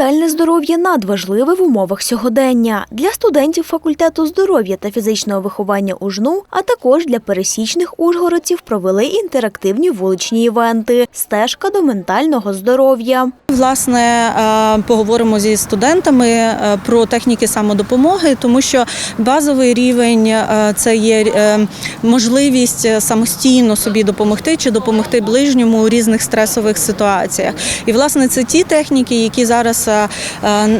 Ментальне здоров'я надважливе в умовах сьогодення для студентів факультету здоров'я та фізичного виховання УЖНУ, а також для пересічних ужгородців провели інтерактивні вуличні івенти Стежка до ментального здоров'я. Власне, е, поговоримо зі студентами е, про техніки самодопомоги, тому що базовий рівень е, це є можливість самостійно собі допомогти чи допомогти ближньому у різних стресових ситуаціях. І власне це ті техніки, які зараз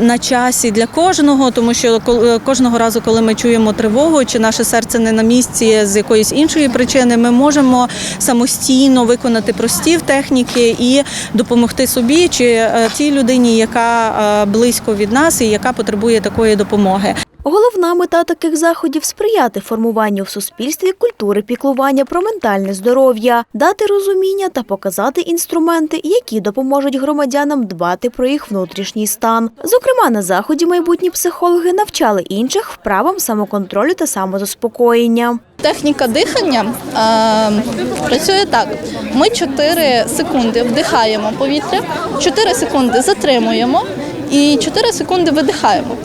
на часі для кожного, тому що е, кожного разу, коли ми чуємо тривогу, чи наше серце не на місці з якоїсь іншої причини, ми можемо самостійно виконати прості техніки і допомогти собі чи е, тій людині, яка е, близько від нас і яка потребує такої допомоги. Головна мета таких заходів сприяти формуванню в суспільстві культури піклування про ментальне здоров'я, дати розуміння та показати інструменти, які допоможуть громадянам дбати про їх внутрішній стан. Зокрема, на заході майбутні психологи навчали інших вправам самоконтролю та самозаспокоєння. Техніка дихання е, працює так: ми 4 секунди вдихаємо повітря, 4 секунди затримуємо і 4 секунди видихаємо.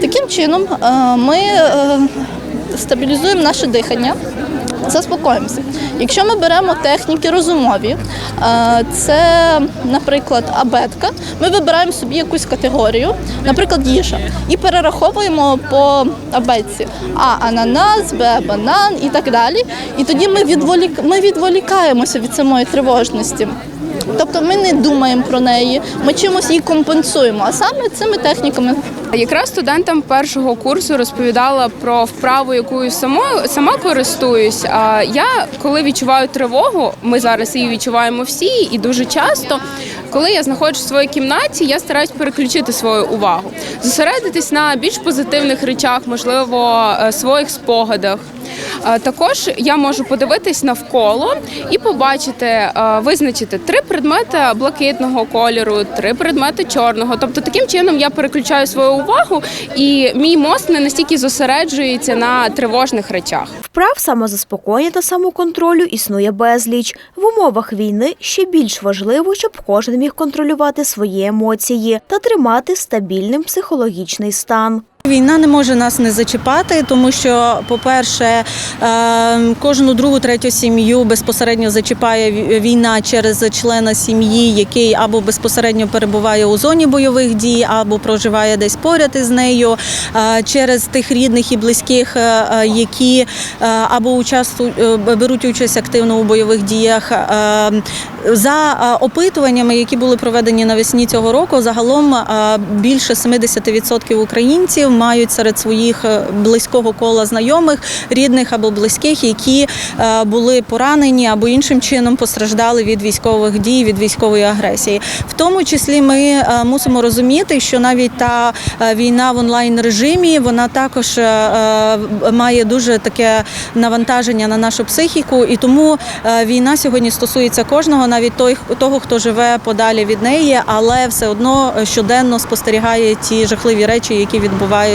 Таким чином е, ми е, стабілізуємо наше дихання. Заспокоїмося. Якщо ми беремо техніки розумові, е, це, наприклад, абетка, ми вибираємо собі якусь категорію, наприклад, їжа, і перераховуємо по абетці А ананас, Б банан і так далі. І тоді ми, відволік... ми відволікаємося від самої тривожності. Тобто ми не думаємо про неї, ми чимось її компенсуємо, а саме цими техніками. Якраз студентам першого курсу розповідала про вправу, якою сама, сама користуюсь. А я коли відчуваю тривогу, ми зараз її відчуваємо всі, і дуже часто, коли я знаходжусь в своїй кімнаті, я стараюсь переключити свою увагу, зосередитись на більш позитивних речах, можливо, е, своїх спогадах. Е, Також я можу подивитись навколо і побачити, е, визначити три предмети блакитного кольору, три предмети чорного. Тобто таким чином я переключаю свою увагу, і мій мозк не настільки зосереджується на тривожних речах. Вправ самозаспокоєння та самоконтролю існує безліч. В умовах війни ще більш важливо, щоб кожен міг контролювати свої емоції та тримати стабільним психологічний стан. Війна не може нас не зачіпати, тому що, по-перше, е, кожну другу третю сім'ю безпосередньо зачіпає війна через члена сім'ї, який або безпосередньо перебуває у зоні бойових дій, або проживає десь поряд із нею, е, через тих рідних і близьких, е, які або участвують, е, беруть участь активно у бойових діях. За опитуваннями, які були проведені навесні цього року, загалом більше 70% українців мають серед своїх е, близького кола знайомих, рідних або близьких, які е, були поранені або іншим чином постраждали від військових дій, від військової агресії. В тому числі ми е, мусимо розуміти, що навіть та війна в онлайн режимі вона також має дуже таке навантаження на нашу психіку, і тому війна сьогодні стосується кожного, навіть той, того, хто живе подалі від неї, але все одно щоденно спостерігає ті жахливі речі, які відбуваються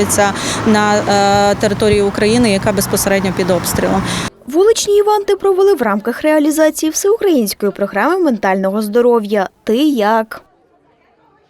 на е, території України, яка безпосередньо під обстрілом. Вуличні іванти провели в рамках реалізації всеукраїнської програми ментального здоров'я Ти як.